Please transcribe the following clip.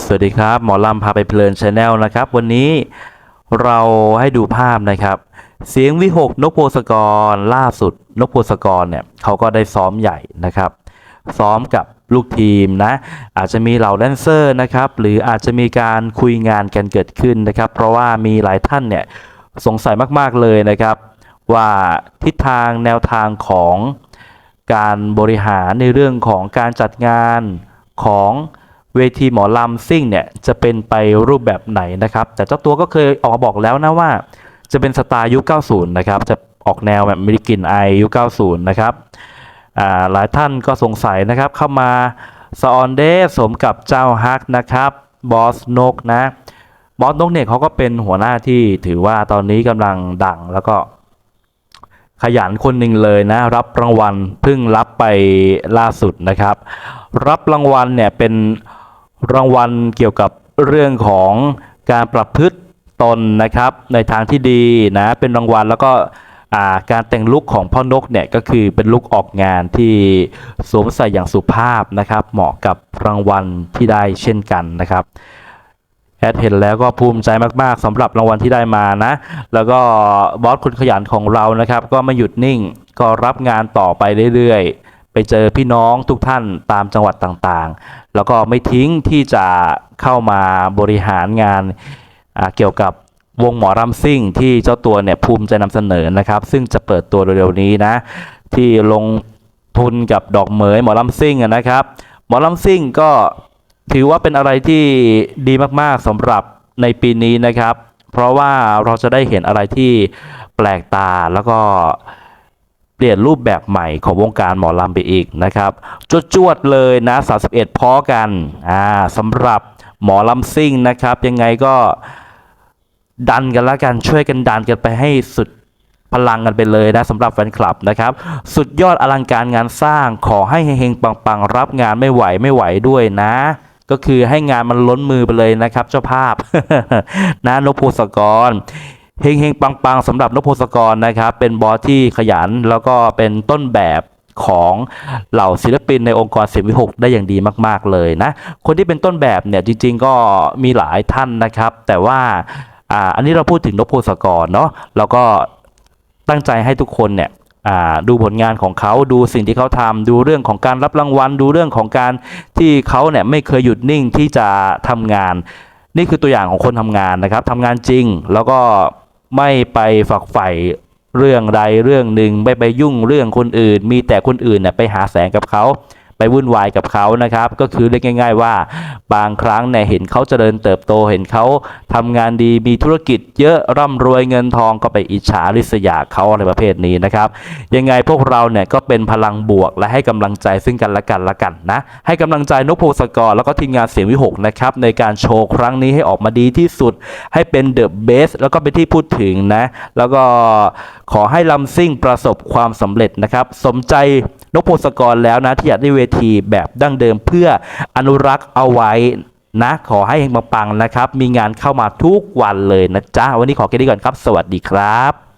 สวัสดีครับ หมอลำพาไปเพลินชาแนลนะครับ วันนี้เราให้ดูภาพนะครับ เสียงวิหกนกโพสกรล่าสุดนกโพสกรเนี่ยเขาก็ได้ซ้อมใหญ่นะครับ ซ้อมกับลูกทีมนะ อาจจะมีเหล่าแดนเซอร์นะครับ หรืออาจจะมีการคุยงานกันเกิดขึ้นนะครับ เพราะว่ามีหลายท่านเนี่ยสงสัยมากๆเลยนะครับ ว่าทิศทางแนวทางของการบริหารในเรื่องของการจัดงานของ เวทีหมอลำซิ่งเนี่ยจะเป็นไปรูปแบบไหนนะครับ แต่เจ้าตัวก็เคยออกมาบอกแล้วนะว่า จะเป็นสไตล์ยุค 90 นะครับ จะออกแนวแบบมิริกินไอยุค 90 นะครับหลายท่านก็สงสัยนะครับ เข้ามาสออนเดสสมกับเจ้าฮักนะครับบอสนกนะบอสนกเนี่ยเขาก็เป็นหัวหน้าที่ถือว่าตอนนี้กำลังดังแล้วก็ขยันคนหนึ่งเลยนะ รับรางวัลเพิ่งรับไปล่าสุดนะครับ รับรางวัลเนี่ยเป็น รางวัลเกี่ยวกับเรื่องของการประพฤติตนนะครับในทางที่ดีนะเป็นรางวัลแล้วก็การแต่งลุคของพ่อนกเนี่ยก็คือเป็นลุคออกงานที่สวมใส่อย่างสุภาพนะครับเหมาะกับรางวัลที่ได้เช่นกันนะครับแอดเห็นแล้วก็ภูมิใจมากๆสำหรับรางวัลที่ได้มานะ แล้วก็บอสคนขยันของเรานะครับ ก็ไม่หยุดนิ่งก็รับงานต่อไปเรื่อย ไปเจอพี่น้องทุกท่านตามจังหวัดต่างๆ แล้วก็ไม่ทิ้งที่จะเข้ามาบริหารงานเกี่ยวกับวงหมอรำซิ่งที่เจ้าตัวเนี่ยภูมิใจนำเสนอนะครับ ซึ่งจะเปิดตัวเร็วๆนี้นะ ที่ลงทุนกับดอกเหมยหมอลำซิ่งนะครับ หมอลำซิ่งก็ถือว่าเป็นอะไรที่ดีมากๆสำหรับในปีนี้นะครับ เพราะว่าเราจะได้เห็นอะไรที่แปลกตาแล้วก็ เปลี่ยนรูปแบบใหม่ของวงการหมอลำไปอีกนะครับ จวดๆเลยนะ 31พ้อกันอ่าสำหรับหมอลำซิ่งนะครับ ยังไงก็ดันกันล้วกันช่วยกันดันกันไปให้สุดพลังกันไปเลยนะสำหรับแฟนคลับนะครับ สุดยอดอลังการงานสร้างขอให้เฮงๆปังๆ รับงานไม่ไหวไม่ไหวด้วยนะ ก็คือให้งานมันล้นมือไปเลยนะครับ เจ้าภาพนะนพพงศกร เฮงๆปังๆสำหรับนพศกรนะครับ เป็นบอสที่ขยันแล้วก็เป็นต้นแบบของเหล่าศิลปินในองค์กรสียงวิหกได้อย่างดีมาก ๆ เลยนะ คนที่เป็นต้นแบบเนี่ยจริง ๆ ก็มีหลายท่านนะครับ แต่ว่าอ่าอันนี้เราพูดถึงนพศกรเนาะแล้วก็ตั้งใจให้ทุกคนเนี่ยอ่าดูผลงานของเขาดูสิ่งที่เขาทำดูเรื่องของการรับรางวัล ดูเรื่องของการที่เขาเนี่ยไม่เคยหยุดนิ่งที่จะทำงาน นี่คือตัวอย่างของคนทำงานนะครับทำงานจริงแล้วก็ ไม่ไปฝักใฝ่เรื่องใดเรื่องหนึ่งไม่ไปยุ่งเรื่องคนอื่น มีแต่คนอื่นเนี่ยไปหาแสงกับเขา ไปวุ่นวายกับเขานะครับ ก็คือเรียกง่าย ๆ ว่า บางครั้งเนี่ยเห็นเขาเจริญเติบโตเห็นเขาทำงานดีมีธุรกิจเยอะร่ำรวยเงินทองก็ไปอิจฉาริษยาเขาอะไรประเภทนี้นะครับ ยังไงพวกเราเนี่ยก็เป็นพลังบวกและให้กำลังใจซึ่งกันและกันละกันนะ ให้กำลังใจนกพงศกรแล้วก็ทีมงานเสียงวิหกนะครับในการโชว์ครั้งนี้ให้ออกมาดีที่สุด ให้เป็นเดอะเบสแล้วก็เป็นที่พูดถึงนะ แล้วก็ขอให้ลำซิ่งประสบความสำเร็จนะครับ สมใจ นกพงศกรแล้วนะที่อยากได้เวทีแบบดั้งเดิมเพื่ออนุรักษ์เอาไว้นะขอให้เฮงปังนะครับ มีงานเข้ามาทุกวันเลยนะจ๊ะ วันนี้ขอแค่นี้ก่อนครับ สวัสดีครับ